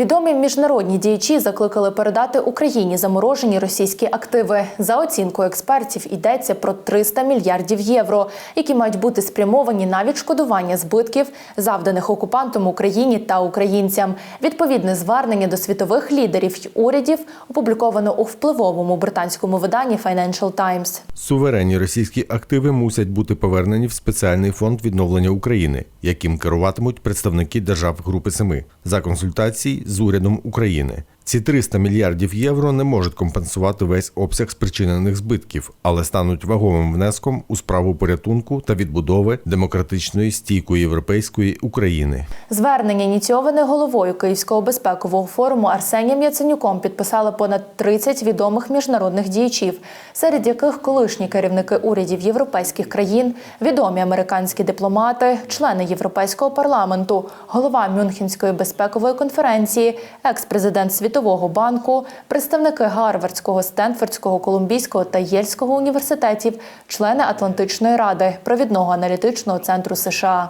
Відомі міжнародні діячі закликали передати Україні заморожені російські активи. За оцінкою експертів йдеться про 300 мільярдів євро, які мають бути спрямовані на відшкодування збитків, завданих окупантом Україні та українцям. Відповідне звернення до світових лідерів й урядів опубліковано у впливовому британському виданні Financial Times. Суверенні російські активи мусять бути повернені в спеціальний фонд відновлення України, яким керуватимуть представники держав Групи Семи за консультацій з урядом України. Ці 300 мільярдів євро не можуть компенсувати весь обсяг спричинених збитків, але стануть вагомим внеском у справу порятунку та відбудови демократичної стійкої європейської України. Звернення ініційоване головою Київського безпекового форуму Арсенієм Яценюком підписали понад 30 відомих міжнародних діячів, серед яких колишні керівники урядів європейських країн, відомі американські дипломати, члени Європейського парламенту, голова Мюнхенської безпекової конференції, екс-президент Світового банку, представники Гарвардського, Стенфордського, Колумбійського та Єльського університетів, члени Атлантичної ради, провідного аналітичного центру США.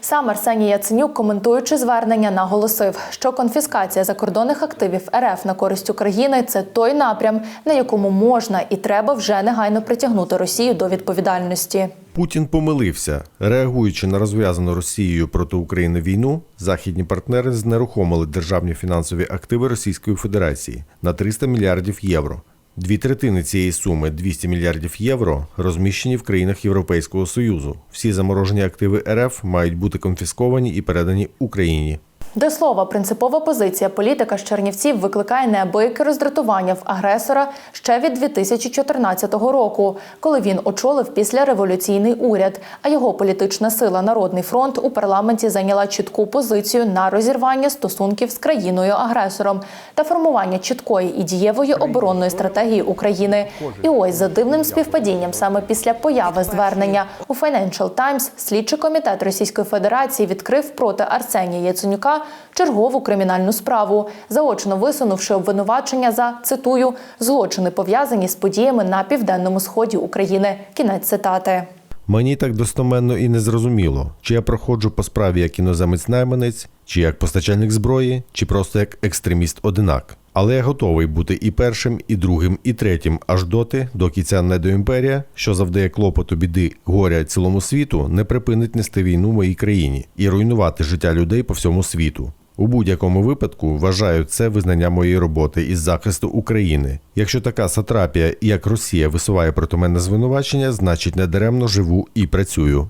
Сам Арсеній Яценюк, коментуючи звернення, наголосив, що конфіскація закордонних активів РФ на користь України це той напрям, на якому можна і треба вже негайно притягнути Росію до відповідальності. Путін помилився. Реагуючи на розв'язану Росією проти України війну, західні партнери знерухомили державні фінансові активи Російської Федерації на 300 мільярдів євро. Дві третини цієї суми 200 мільярдів євро розміщені в країнах Європейського Союзу. Всі заморожені активи РФ мають бути конфісковані і передані Україні. До слова, принципова позиція політика з Чернівців викликає неабияке роздратування в агресора ще від 2014 року, коли він очолив післяреволюційний уряд. А його політична сила Народний фронт у парламенті зайняла чітку позицію на розірвання стосунків з країною-агресором та формування чіткої і дієвої оборонної стратегії України. І ось за дивним співпадінням, саме після появи звернення у Financial Times слідчий комітет Російської Федерації відкрив проти Арсенія Яценюка чергову кримінальну справу, заочно висунувши обвинувачення за цитую злочини пов'язані з подіями на південному сході України. Кінець цитати. Мені так достоменно і не зрозуміло, чи я проходжу по справі як іноземець-найманець, чи як постачальник зброї, чи просто як екстреміст-одинак. Але я готовий бути і першим, і другим, і третім, аж доти, доки ця недоімперія, що завдає клопоту біди горя цілому світу, не припинить нести війну моїй країні і руйнувати життя людей по всьому світу. У будь-якому випадку вважаю це визнання моєї роботи із захисту України. Якщо така сатрапія, як Росія, висуває проти мене звинувачення, значить недаремно живу і працюю.